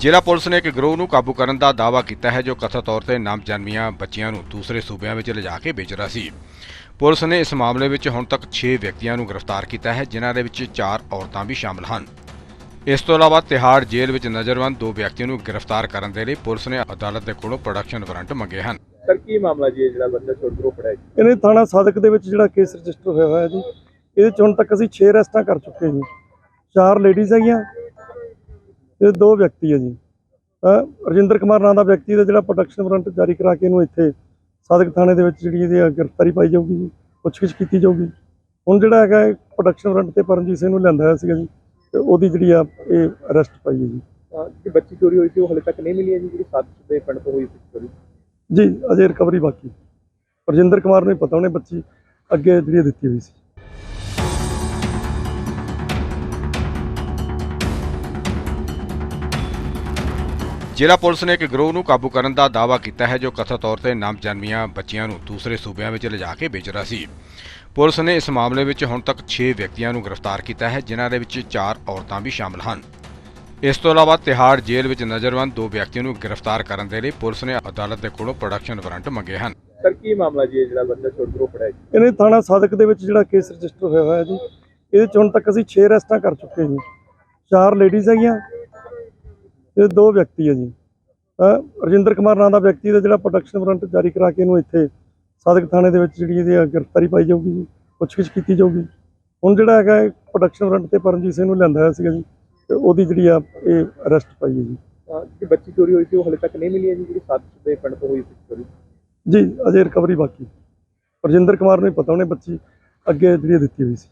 ਜ਼ਿਲ੍ਹਾ ਪੁਲਿਸ ਨੇ ਇੱਕ ਗਰੋਹ ਨੂੰ ਕਾਬੂ ਕਰਨ ਦਾ ਦਾਅਵਾ ਕੀਤਾ ਹੈ ਜੋ ਕਥਿਤ ਤੌਰ ਤੇ ਨਾਮਜਨਮੀਆਂ ਬੱਚੀਆਂ ਨੂੰ ਦੂਸਰੇ ਸੂਬਿਆਂ ਵਿੱਚ ਲਿਜਾ ਕੇ ਵੇਚ ਰਿਹਾ ਸੀ। ਪੁਲਿਸ ਨੇ ਇਸ ਮਾਮਲੇ ਵਿੱਚ ਹੁਣ ਤੱਕ 6 ਵਿਅਕਤੀਆਂ ਨੂੰ ਗ੍ਰਿਫਤਾਰ ਕੀਤਾ ਹੈ ਜਿਨ੍ਹਾਂ ਦੇ ਵਿੱਚ 4 ਔਰਤਾਂ ਵੀ ਸ਼ਾਮਲ ਹਨ। ਇਸ ਤੋਂ ਇਲਾਵਾ ਤਿਹਾੜ ਜੇਲ੍ਹ ਵਿੱਚ ਨਜ਼ਰਬੰਦ ਦੋ ਵਿਅਕਤੀਆਂ ਨੂੰ ਗ੍ਰਿਫਤਾਰ ਕਰਨ ਦੇ ਲਈ ਪੁਲਿਸ ਨੇ ਅਦਾਲਤ ਦੇ ਕੋਲੋਂ ਪ੍ਰੋਡਕਸ਼ਨ ਵਾਰੰਟ ਮੰਗੇ ਹਨ। ਸਰ ਕੀ ਮਾਮਲਾ ਜੀ ਜਿਹੜਾ ਬੱਚਾ ਛੋਟ ਗਰੁੱਪ ਫੜਿਆ ਜੀ? ਇਹਨੇ ਥਾਣਾ ਸਾਦਕ ਦੇ ਵਿੱਚ ਜਿਹੜਾ ਕੇਸ ਰਜਿਸਟਰ ਹੋਇਆ ਹੋਇਆ ਜੀ ਇਹਦੇ ਚ ਹੁਣ ਤੱਕ ਅਸੀਂ 6 ਅਰੈਸਟਾਂ ਕਰ ਚੁੱਕੇ ਜੀ। ਚਾਰ ਲੇਡੀਜ਼ ਹੈਗੀਆਂ ਤੇ ਦੋ ਵਿਅਕਤੀ ਹੈ ਜੀ। ਰਜਿੰਦਰ ਕੁਮਾਰ ਨਾਂ ਦਾ ਵਿਅਕਤੀ ਦਾ ਜਿਹੜਾ ਪ੍ਰੋਟੈਕਸ਼ਨ ਵਾਰੰਟ ਜਾਰੀ ਕਰਾ ਕੇ ਇਹਨੂੰ ਇੱਥੇ ਸਾਦਕ ਥਾਣੇ ਦੇ ਵਿੱਚ ਜਿਹੜੀ ਇਹਦੀ ਗ੍ਰਿਫਤਾਰੀ ਪਾਈ ਜਾਊਗੀ ਜੀ ਪੁੱਛਗਿੱਛ ਕੀਤੀ ਜਾਊਗੀ। ਹੁਣ ਜਿਹੜਾ ਹੈਗਾ ਪ੍ਰੋਟੈਕਸ਼ਨ ਵਾਰੰਟ ਤੇ ਪਰਮਜੀਤ ਸਿੰਘ ਨੂੰ ਲਿਆਂਦਾ ਹੋਇਆ ਸੀਗਾ ਜੀ ਤੇ ਉਹਦੀ ਜਿਹੜੀ ਆ ਇਹ ਅਰੈਸਟ ਪਾਈ ਹੈ ਜੀ। ਜਿਹੜੀ ਬੱਚੀ ਚੋਰੀ ਹੋਈ ਸੀ ਉਹ ਹਲੇ ਤੱਕ ਨਹੀਂ ਮਿਲੀ ਹੈ ਜੀ ਜਿਹੜੀ ਸੱਤ ਦੇ ਪਿੰਡ ਤੋਂ ਹੋਈ ਸੀ ਚੋਰੀ। ਜੀ ਅਜੇ ਰਿਕਵਰੀ ਬਾਕੀ। ਰਜਿੰਦਰ ਕੁਮਾਰ ਨੂੰ ਹੀ ਪਤਾ ਉਹਨੇ ਬੱਚੀ ਅੱਗੇ ਜਿਹੜੀ ਦਿੱਤੀ ਹੋਈ ਸੀ। ਜ਼ਿਲ੍ਹਾ ਪੁਲਿਸ ਨੇ ਇੱਕ ਗਰੋਹ ਨੂੰ ਕਾਬੂ ਕਰਨ ਦਾ ਦਾਅਵਾ ਕੀਤਾ ਹੈ ਜੋ ਕਥਿਤ ਤੌਰ ਤੇ ਨਾਮਜਨਮੀਆਂ ਬੱਚੀਆਂ ਨੂੰ ਦੂਸਰੇ ਸੂਬਿਆਂ ਵਿੱਚ ਲਿਜਾ ਕੇ ਵੇਚ ਰਿਹਾ ਸੀ। ਪੁਲਿਸ ਨੇ ਇਸ ਮਾਮਲੇ ਵਿੱਚ ਹੁਣ ਤੱਕ 6 ਵਿਅਕਤੀਆਂ ਨੂੰ ਗ੍ਰਿਫਤਾਰ ਕੀਤਾ ਹੈ ਜਿਨ੍ਹਾਂ ਦੇ ਵਿੱਚ 4 ਔਰਤਾਂ ਵੀ ਸ਼ਾਮਲ ਹਨ। ਇਸ ਤੋਂ ਇਲਾਵਾ ਤਿਹਾੜ ਜੇਲ੍ਹ ਵਿੱਚ ਨਜ਼ਰਬੰਦ ਦੋ ਵਿਅਕਤੀਆਂ ਨੂੰ ਗ੍ਰਿਫਤਾਰ ਕਰਨ ਦੇ ਲਈ ਪੁਲਿਸ ਨੇ ਅਦਾਲਤ ਦੇ ਕੋਲੋਂ ਪ੍ਰੋਡਕਸ਼ਨ ਵਾਰੰਟ ਮੰਗੇ ਹਨ। ਸਰ ਕੀ ਮਾਮਲਾ ਜੀ ਜਿਹੜਾ ਬੱਚਾ ਛੋਟ ਗਰੁੱਪ ਫੜਿਆ ਜੀ? ਇਹਨੇ ਥਾਣਾ ਸਾਦਕ ਦੇ ਵਿੱਚ ਜਿਹੜਾ ਕੇਸ ਰਜਿਸਟਰ ਹੋਇਆ ਹੋਇਆ ਜੀ ਇਹਦੇ ਚ ਹੁਣ ਤੱਕ ਅਸੀਂ 6 ਅਰੈਸਟਾਂ ਕਰ ਚੁੱਕੇ ਜੀ। ਚਾਰ ਲੇਡੀਜ਼ ਹੈਗੀਆਂ ਤੇ ਦੋ ਵਿਅਕਤੀ ਹੈ ਜੀ। ਰਜਿੰਦਰ ਕੁਮਾਰ ਨਾਂ ਦਾ ਵਿਅਕਤੀ ਦਾ ਜਿਹੜਾ ਪ੍ਰੋਟੈਕਸ਼ਨ ਵਾਰੰਟ ਜਾਰੀ ਕਰਾ ਕੇ ਇਹਨੂੰ ਇੱਥੇ ਸਾਦਕ ਥਾਣੇ ਦੇ ਵਿੱਚ ਜਿਹੜੀ ਇਹਦੀ ਗ੍ਰਿਫਤਾਰੀ ਪਾਈ ਜਾਊਗੀ ਜੀ ਪੁੱਛਗਿੱਛ ਕੀਤੀ ਜਾਊਗੀ। ਹੁਣ ਜਿਹੜਾ ਹੈਗਾ ਪ੍ਰੋਟੈਕਸ਼ਨ ਵਾਰੰਟ ਤੇ ਪਰਮਜੀਤ ਸਿੰਘ ਨੂੰ ਲਿਆਂਦਾ ਹੋਇਆ ਸੀਗਾ ਜੀ ਤੇ ਉਹਦੀ ਜਿਹੜੀ ਆ ਇਹ ਅਰੈਸਟ ਪਾਈ ਹੈ ਜੀ। ਜਿਹੜੀ ਬੱਚੀ ਚੋਰੀ ਹੋਈ ਸੀ ਉਹ ਹਲੇ ਤੱਕ ਨਹੀਂ ਮਿਲੀ ਹੈ ਜੀ ਜਿਹੜੀ ਸੱਤ ਦੇ ਪਿੰਡ ਤੋਂ ਹੋਈ ਸੀ ਚੋਰੀ। ਜੀ ਅਜੇ ਰਿਕਵਰੀ ਬਾਕੀ ਰਜਿੰਦਰ ਕੁਮਾਰ ਨੂੰ ਹੀ ਪਤਾ ਉਹਨੇ ਬੱਚੀ ਅੱਗੇ ਜਿਹੜੀ ਦਿੱਤੀ ਹੋਈ ਸੀ।